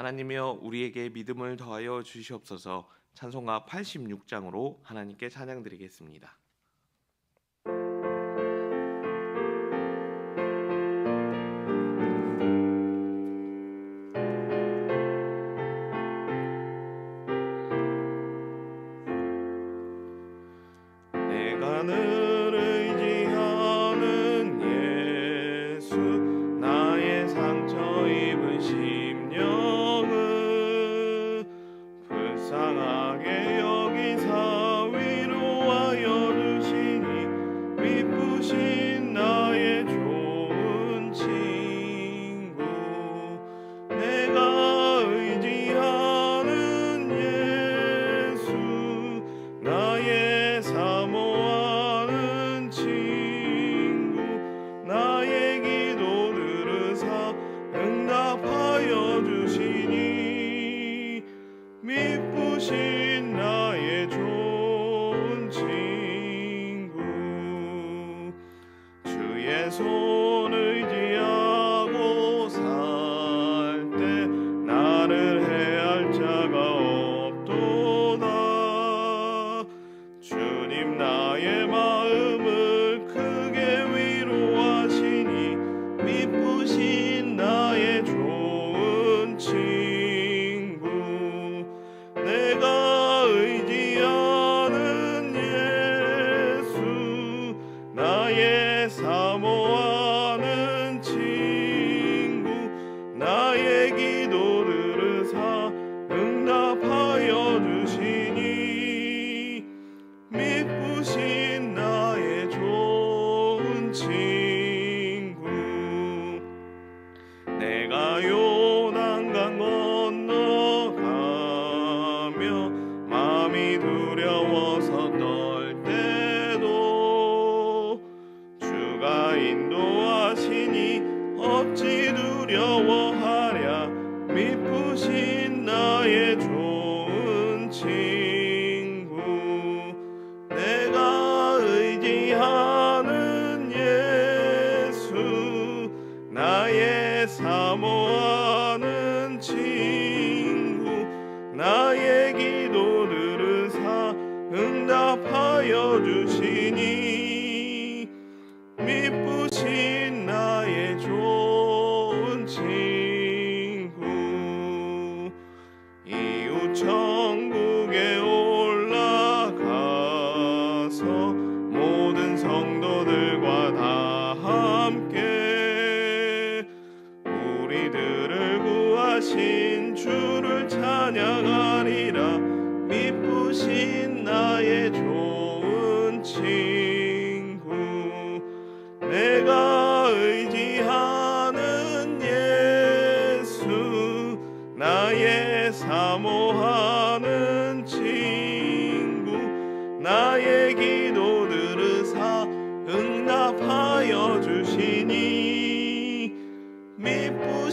하나님이여 우리에게 믿음을 더하여 주시옵소서. 찬송가 86장으로 하나님께 찬양 드리겠습니다. 나의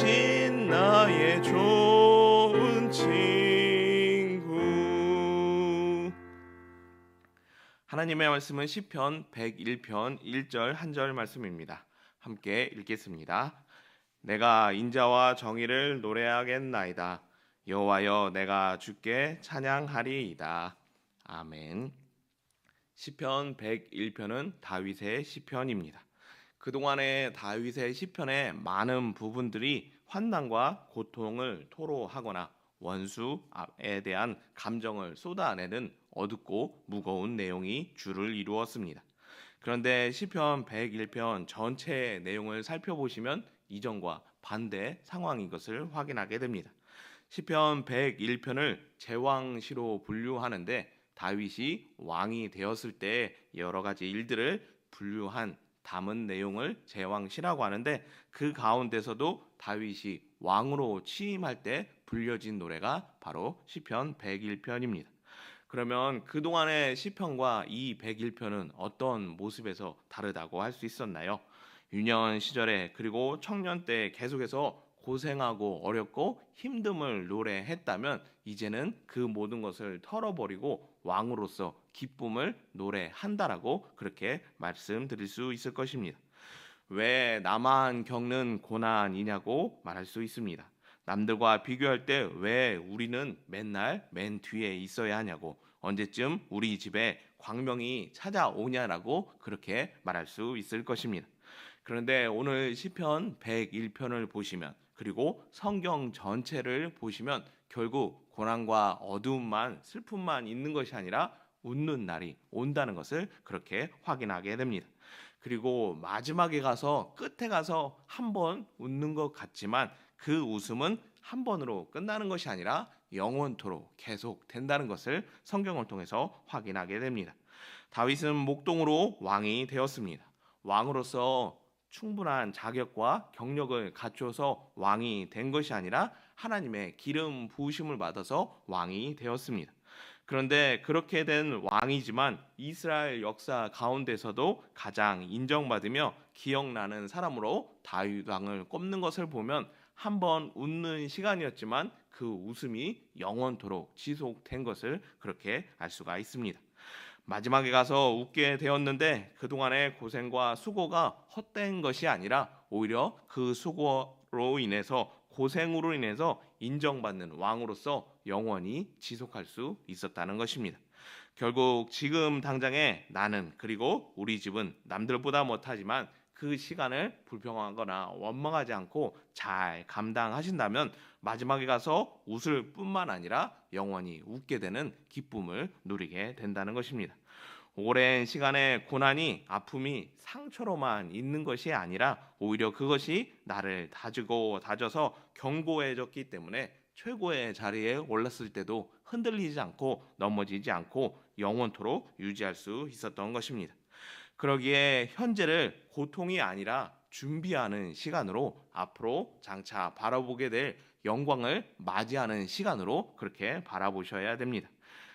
미쁘신 나의 좋은 친구 하나님의 말씀은 시편 101편 1절 한 절 말씀입니다. 함께 읽겠습니다. 내가 인자와 정의를 노래하겠나이다. 여호와여 내가 주께 찬양하리이다. 아멘. 시편 101편은 다윗의 시편입니다. 그동안의 다윗의 시편의 많은 부분들이 환난과 고통을 토로하거나 원수에 대한 감정을 쏟아내는 어둡고 무거운 내용이 주를 이루었습니다. 그런데 시편 101편 전체의 내용을 살펴보시면 이전과 반대 상황인 것을 확인하게 됩니다. 시편 101편을 제왕시로 분류하는데 다윗이 왕이 되었을 때 여러 가지 일들을 분류한 담은 내용을 제왕시라고 하는데 그 가운데서도 다윗이 왕으로 취임할 때 불려진 노래가 바로 시편 101편입니다. 그러면 그동안의 시편과 이 101편은 어떤 모습에서 다르다고 할 수 있었나요? 유년 시절에 그리고 청년 때 계속해서 고생하고 어렵고 힘듦을 노래했다면 이제는 그 모든 것을 털어버리고 왕으로서 기쁨을 노래한다라고 그렇게 말씀드릴 수 있을 것입니다. 왜 나만 겪는 고난이냐고 말할 수 있습니다. 남들과 비교할 때 왜 우리는 맨날 맨 뒤에 있어야 하냐고 언제쯤 우리 집에 광명이 찾아오냐라고 그렇게 말할 수 있을 것입니다. 그런데 오늘 시편 101편을 보시면 그리고 성경 전체를 보시면 결국 고난과 어두움만 슬픔만 있는 것이 아니라 웃는 날이 온다는 것을 그렇게 확인하게 됩니다. 그리고 마지막에 가서 끝에 가서 한 번 웃는 것 같지만 그 웃음은 한 번으로 끝나는 것이 아니라 영원토록 계속 된다는 것을 성경을 통해서 확인하게 됩니다. 다윗은 목동으로 왕이 되었습니다. 왕으로서 충분한 자격과 경력을 갖춰서 왕이 된 것이 아니라 하나님의 기름 부으심을 받아서 왕이 되었습니다. 그런데 그렇게 된 왕이지만 이스라엘 역사 가운데서도 가장 인정받으며 기억나는 사람으로 다윗 왕을 꼽는 것을 보면 한 번 웃는 시간이었지만 그 웃음이 영원토록 지속된 것을 그렇게 알 수가 있습니다. 마지막에 가서 웃게 되었는데 그동안의 고생과 수고가 헛된 것이 아니라 오히려 그 수고로 인해서 고생으로 인해서 인정받는 왕으로서 영원히 지속할 수 있었다는 것입니다. 결국 지금 당장에 나는 그리고 우리 집은 남들보다 못하지만 그 시간을 불평하거나 원망하지 않고 잘 감당하신다면 마지막에 가서 웃을 뿐만 아니라 영원히 웃게 되는 기쁨을 누리게 된다는 것입니다. 오랜 시간의 고난이 아픔이 상처로만 있는 것이 아니라 오히려 그것이 나를 다지고 다져서 견고해졌기 때문에 최고의 자리에 올랐을 때도 흔들리지 않고 넘어지지 않고 영원토록 유지할 수 있었던 것입니다. 그러기에 현재를 고통이 아니라 준비하는 시간으로 앞으로 장차 바라보게 될 영광을 맞이하는 시간으로 그렇게 바라보셔야 됩니다.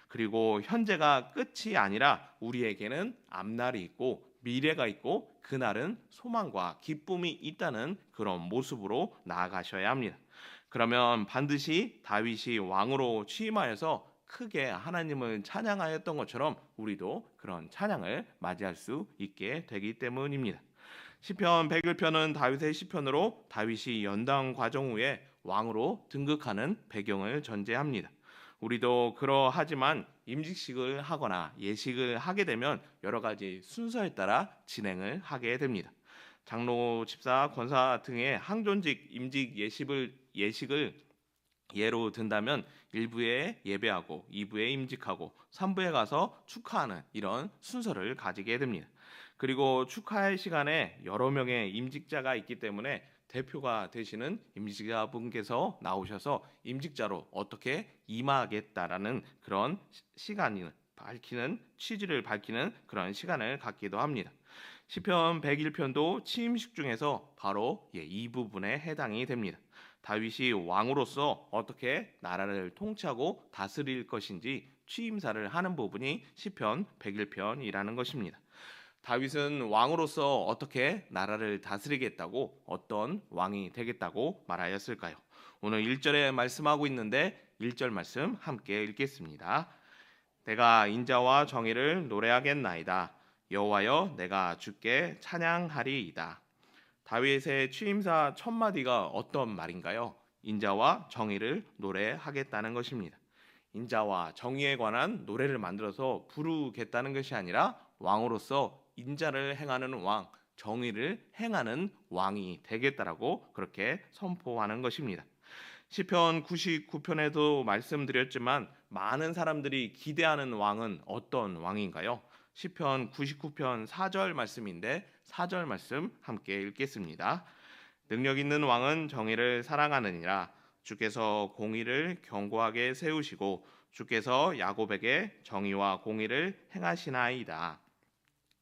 그리고 현재가 끝이 아니라 우리에게는 앞날이 있고 미래가 있고 그날은 소망과 기쁨이 있다는 그런 모습으로 나아가셔야 합니다. 그러면 반드시 다윗이 왕으로 취임하여서 크게 하나님을 찬양하였던 것처럼 우리도 그런 찬양을 맞이할 수 있게 되기 때문입니다. 시편 101편은 다윗의 시편으로 다윗이 연당 과정 후에 왕으로 등극하는 배경을 전제합니다. 우리도 그러하지만 임직식을 하거나 예식을 하게 되면 여러 가지 순서에 따라 진행을 하게 됩니다. 장로, 집사, 권사 등의 항존직 임직 예식을 예식을 예로 든다면 1부에 예배하고 2부에 임직하고 3부에 가서 축하하는 이런 순서를 가지게 됩니다. 그리고 축하할 시간에 여러 명의 임직자가 있기 때문에 대표가 되시는 임직자분께서 나오셔서 임직자로 어떻게 임하겠다라는 그런 시간을 밝히는 취지를 밝히는 그런 시간을 갖기도 합니다. 시편 101편도 취임식 중에서 바로 예, 이 부분에 해당이 됩니다. 다윗이 왕으로서 어떻게 나라를 통치하고 다스릴 것인지 취임사를 하는 부분이 시편 101편이라는 것입니다. 다윗은 왕으로서 어떻게 나라를 다스리겠다고 어떤 왕이 되겠다고 말하였을까요? 오늘 1절에 말씀하고 있는데 1절 말씀 함께 읽겠습니다. 내가 인자와 정의를 노래하겠나이다. 여호와여 내가 주께 찬양하리이다. 다윗의 취임사 첫 마디가 어떤 말인가요? 인자와 정의를 노래하겠다는 것입니다. 인자와 정의에 관한 노래를 만들어서 부르겠다는 것이 아니라 왕으로서 인자를 행하는 왕, 정의를 행하는 왕이 되겠다라고 그렇게 선포하는 것입니다. 시편 99편에도 말씀드렸지만 많은 사람들이 기대하는 왕은 어떤 왕인가요? 시편 99편 4절 말씀인데 4절 말씀 함께 읽겠습니다. 능력 있는 왕은 정의를 사랑하느니라 주께서 공의를 견고하게 세우시고 주께서 야곱에게 정의와 공의를 행하시나이다.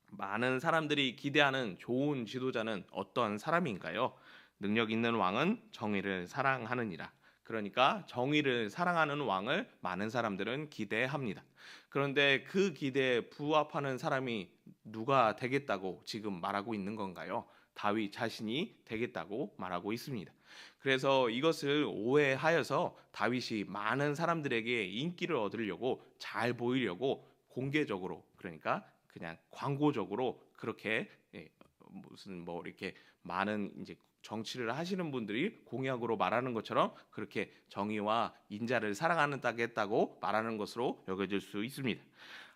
많은 사람들이 기대하는 좋은 지도자는 어떤 사람인가요? 능력 있는 왕은 정의를 사랑하느니라. 그러니까 정의를 사랑하는 왕을 많은 사람들은 기대합니다. 그런데 그 기대에 부합하는 사람이 누가 되겠다고 지금 말하고 있는 건가요? 다윗 자신이 되겠다고 말하고 있습니다. 그래서 이것을 오해하여서 다윗이 많은 사람들에게 인기를 얻으려고 잘 보이려고 공개적으로 그러니까 그냥 광고적으로 그렇게 예, 무슨 뭐 이렇게 많은 이제 정치를 하시는 분들이 공약으로 말하는 것처럼 그렇게 정의와 인자를 사랑하는다겠다고 말하는 것으로 여겨질 수 있습니다.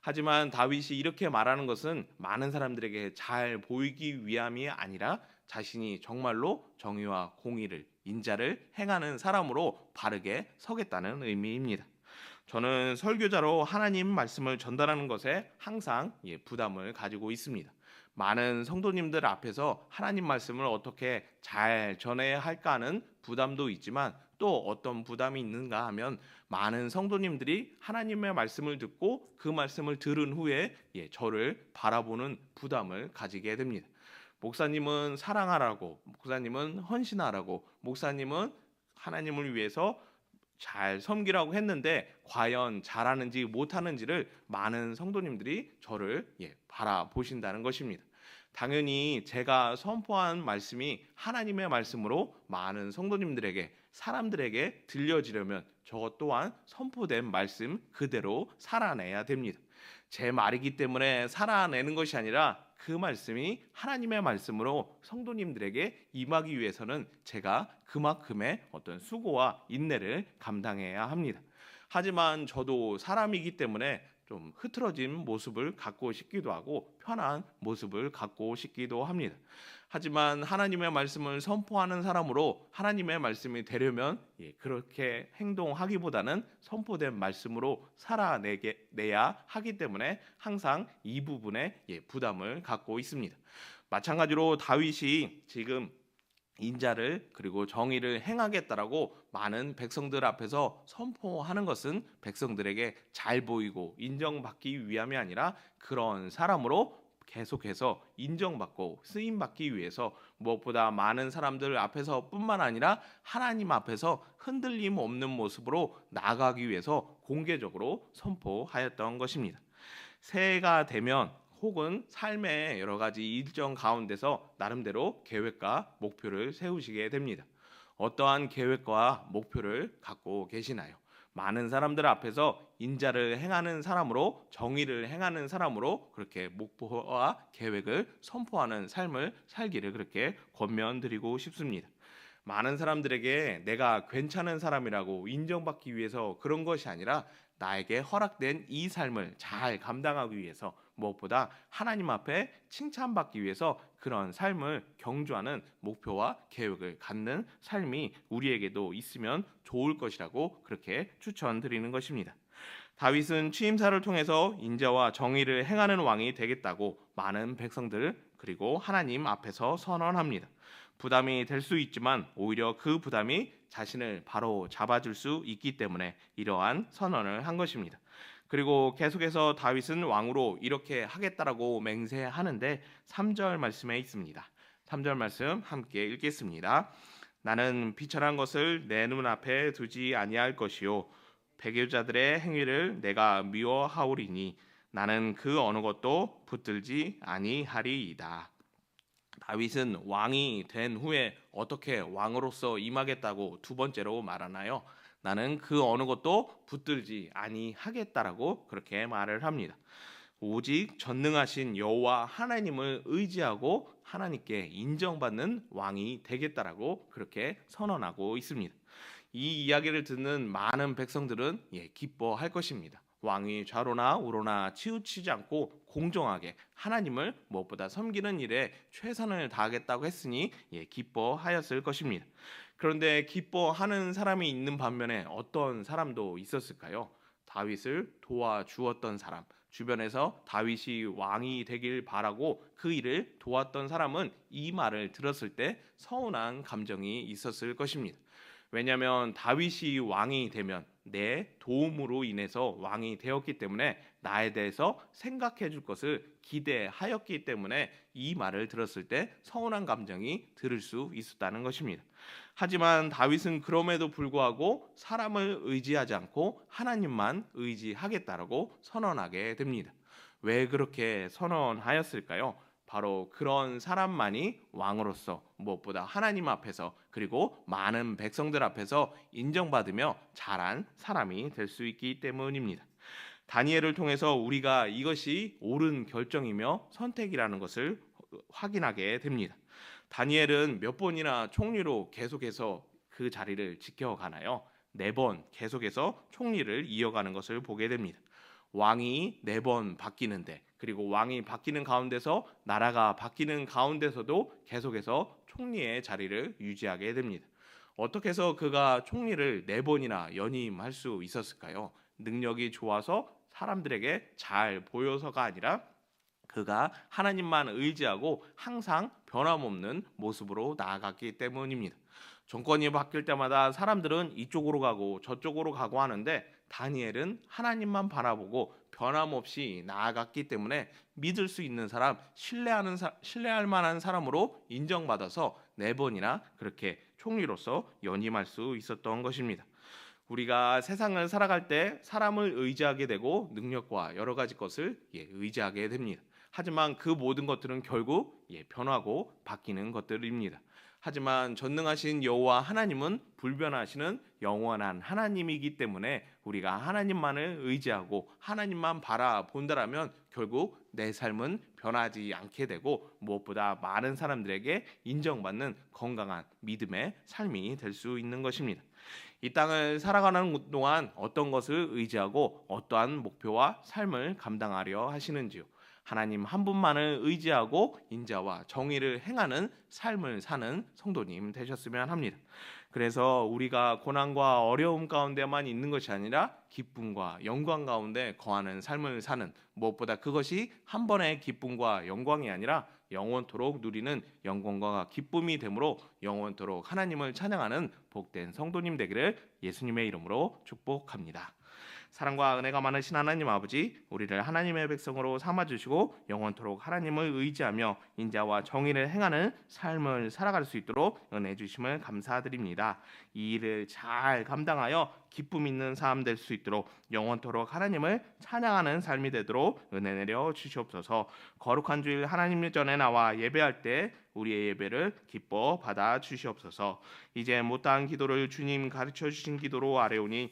하지만 다윗이 이렇게 말하는 것은 많은 사람들에게 잘 보이기 위함이 아니라 자신이 정말로 정의와 공의를 인자를 행하는 사람으로 바르게 서겠다는 의미입니다. 저는 설교자로 하나님 말씀을 전달하는 것에 항상 예, 부담을 가지고 있습니다. 많은 성도님들 앞에서 하나님 말씀을 어떻게 잘 전해야 할까 하는 부담도 있지만 또 어떤 부담이 있는가 하면 많은 성도님들이 하나님의 말씀을 듣고 그 말씀을 들은 후에 예, 저를 바라보는 부담을 가지게 됩니다. 목사님은 사랑하라고, 목사님은 헌신하라고, 목사님은 하나님을 위해서 잘 섬기라고 했는데 과연 잘하는지 못하는지를 많은 성도님들이 저를 예, 바라보신다는 것입니다. 당연히 제가 선포한 말씀이 하나님의 말씀으로 많은 성도님들에게 사람들에게 들려지려면 저 또한 선포된 말씀 그대로 살아내야 됩니다. 제 말이기 때문에 살아내는 것이 아니라 그 말씀이 하나님의 말씀으로 성도님들에게 임하기 위해서는 제가 그만큼의 어떤 수고와 인내를 감당해야 합니다. 하지만 저도 사람이기 때문에 좀 흐트러진 모습을 갖고 싶기도 하고 편한 모습을 갖고 싶기도 합니다. 하지만 하나님의 말씀을 선포하는 사람으로 하나님의 말씀이 되려면 예, 그렇게 행동하기보다는 선포된 말씀으로 살아내게 내야 하기 때문에 항상 이 부분에 예, 부담을 갖고 있습니다. 마찬가지로 다윗이 지금 인자를 그리고 정의를 행하겠다라고 많은 백성들 앞에서 선포하는 것은 백성들에게 잘 보이고 인정받기 위함이 아니라 그런 사람으로 계속해서 인정받고 쓰임 받기 위해서 무엇보다 많은 사람들 앞에서 뿐만 아니라 하나님 앞에서 흔들림 없는 모습으로 나아가기 위해서 공개적으로 선포하였던 것입니다. 새해가 되면 혹은 삶의 여러 가지 일정 가운데서 나름대로 계획과 목표를 세우시게 됩니다. 어떠한 계획과 목표를 갖고 계시나요? 많은 사람들 앞에서 인자를 행하는 사람으로 정의를 행하는 사람으로 그렇게 목표와 계획을 선포하는 삶을 살기를 그렇게 권면드리고 싶습니다. 많은 사람들에게 내가 괜찮은 사람이라고 인정받기 위해서 그런 것이 아니라 나에게 허락된 이 삶을 잘 감당하기 위해서 무엇보다 하나님 앞에 칭찬받기 위해서 그런 삶을 경주하는 목표와 계획을 갖는 삶이 우리에게도 있으면 좋을 것이라고 그렇게 추천드리는 것입니다. 다윗은 취임사를 통해서 인자와 정의를 행하는 왕이 되겠다고 많은 백성들 그리고 하나님 앞에서 선언합니다. 부담이 될 수 있지만 오히려 그 부담이 자신을 바로 잡아줄 수 있기 때문에 이러한 선언을 한 것입니다. 그리고 계속해서 다윗은 왕으로 이렇게 하겠다라고 맹세하는데 3절 말씀에 있습니다. 3절 말씀 함께 읽겠습니다. 나는 비천한 것을 내 눈앞에 두지 아니할 것이요 배교자들의 행위를 내가 미워하오리니 나는 그 어느 것도 붙들지 아니하리이다. 다윗은 왕이 된 후에 어떻게 왕으로서 임하겠다고 두 번째로 말하나요? 나는 그 어느 것도 붙들지 아니하겠다라고 그렇게 말을 합니다. 오직 전능하신 여호와 하나님을 의지하고 하나님께 인정받는 왕이 되겠다라고 그렇게 선언하고 있습니다. 이 이야기를 듣는 많은 백성들은 예, 기뻐할 것입니다. 왕이 좌로나 우로나 치우치지 않고 공정하게 하나님을 무엇보다 섬기는 일에 최선을 다하겠다고 했으니 예, 기뻐하였을 것입니다. 그런데 기뻐하는 사람이 있는 반면에 어떤 사람도 있었을까요? 다윗을 도와주었던 사람, 주변에서 다윗이 왕이 되길 바라고 그 일을 도왔던 사람은 이 말을 들었을 때 서운한 감정이 있었을 것입니다. 왜냐하면 다윗이 왕이 되면 내 도움으로 인해서 왕이 되었기 때문에 나에 대해서 생각해 줄 것을 기대하였기 때문에 이 말을 들었을 때 서운한 감정이 들을 수 있었다는 것입니다. 하지만 다윗은 그럼에도 불구하고 사람을 의지하지 않고 하나님만 의지하겠다라고 선언하게 됩니다. 왜 그렇게 선언하였을까요? 바로 그런 사람만이 왕으로서 무엇보다 하나님 앞에서 그리고 많은 백성들 앞에서 인정받으며 자란 사람이 될 수 있기 때문입니다. 다니엘을 통해서 우리가 이것이 옳은 결정이며 선택이라는 것을 그 확인하게 됩니다. 다니엘은 몇 번이나 총리로 계속해서 그 자리를 지켜가나요? 네 번 계속해서 총리를 이어가는 것을 보게 됩니다. 왕이 네 번 바뀌는데 그리고 왕이 바뀌는 가운데서 나라가 바뀌는 가운데서도 계속해서 총리의 자리를 유지하게 됩니다. 어떻게 해서 그가 총리를 네 번이나 연임할 수 있었을까요? 능력이 좋아서 사람들에게 잘 보여서가 아니라 그가 하나님만 의지하고 항상 변함없는 모습으로 나아갔기 때문입니다. 정권이 바뀔 때마다 사람들은 이쪽으로 가고 저쪽으로 가고 하는데 다니엘은 하나님만 바라보고 변함없이 나아갔기 때문에 믿을 수 있는 사람, 신뢰하는 사, 신뢰할 만한 사람으로 인정받아서 네 번이나 그렇게 총리로서 연임할 수 있었던 것입니다. 우리가 세상을 살아갈 때 사람을 의지하게 되고 능력과 여러 가지 것을 예, 의지하게 됩니다. 하지만 그 모든 것들은 결국 예, 변하고 바뀌는 것들입니다. 하지만 전능하신 여호와 하나님은 불변하시는 영원한 하나님이기 때문에 우리가 하나님만을 의지하고 하나님만 바라본다라면 결국 내 삶은 변하지 않게 되고 무엇보다 많은 사람들에게 인정받는 건강한 믿음의 삶이 될 수 있는 것입니다. 이 땅을 살아가는 동안 어떤 것을 의지하고 어떠한 목표와 삶을 감당하려 하시는지요. 하나님 한 분만을 의지하고 인자와 정의를 행하는 삶을 사는 성도님 되셨으면 합니다. 그래서 우리가 고난과 어려움 가운데만 있는 것이 아니라 기쁨과 영광 가운데 거하는 삶을 사는 무엇보다 그것이 한 번의 기쁨과 영광이 아니라 영원토록 누리는 영광과 기쁨이 되므로 영원토록 하나님을 찬양하는 복된 성도님 되기를 예수님의 이름으로 축복합니다. 사랑과 은혜가 많으신 하나님 아버지 우리를 하나님의 백성으로 삼아 주시고 영원토록 하나님을 의지하며 인자와 정의를 행하는 삶을 살아갈 수 있도록 은혜 주심을 감사드립니다. 이 일을 잘 감당하여 기쁨 있는 삶 될 수 있도록 영원토록 하나님을 찬양하는 삶이 되도록 은혜 내려 주시옵소서. 거룩한 주일 하나님 전에 나와 예배할 때 우리의 예배를 기뻐 받아 주시옵소서. 이제 못다한 기도를 주님 가르쳐 주신 기도로 아뢰오니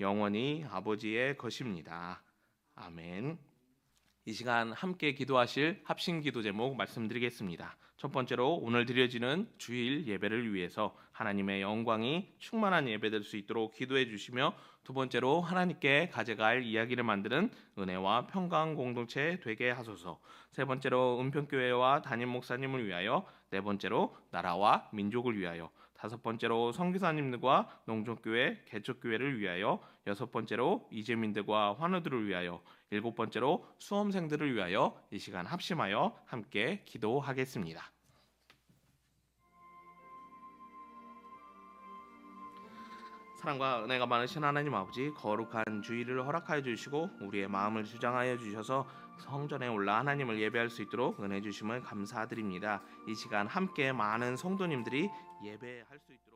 영원히 아버지의 것입니다. 아멘. 이 시간 함께 기도하실 합심 기도 제목 말씀드리겠습니다. 첫 번째로 오늘 드려지는 주일 예배를 위해서 하나님의 영광이 충만한 예배 될 수 있도록 기도해 주시며 두 번째로 하나님께 가져갈 이야기를 만드는 은혜와 평강 공동체 되게 하소서. 세 번째로 은평교회와 담임 목사님을 위하여 네 번째로 나라와 민족을 위하여 다섯 번째로 성교사님들과 농촌교회, 개척교회를 위하여 여섯 번째로 이재민들과 환우들을 위하여 일곱 번째로 수험생들을 위하여 이 시간 합심하여 함께 기도하겠습니다. 사랑과 은혜가 많으신 하나님 아버지 거룩한 주일을 허락하여 주시고 우리의 마음을 주장하여 주셔서 성전에 올라 하나님을 예배할 수 있도록 은혜 주심을 감사드립니다. 이 시간 함께 많은 성도님들이 예배할 수 있도록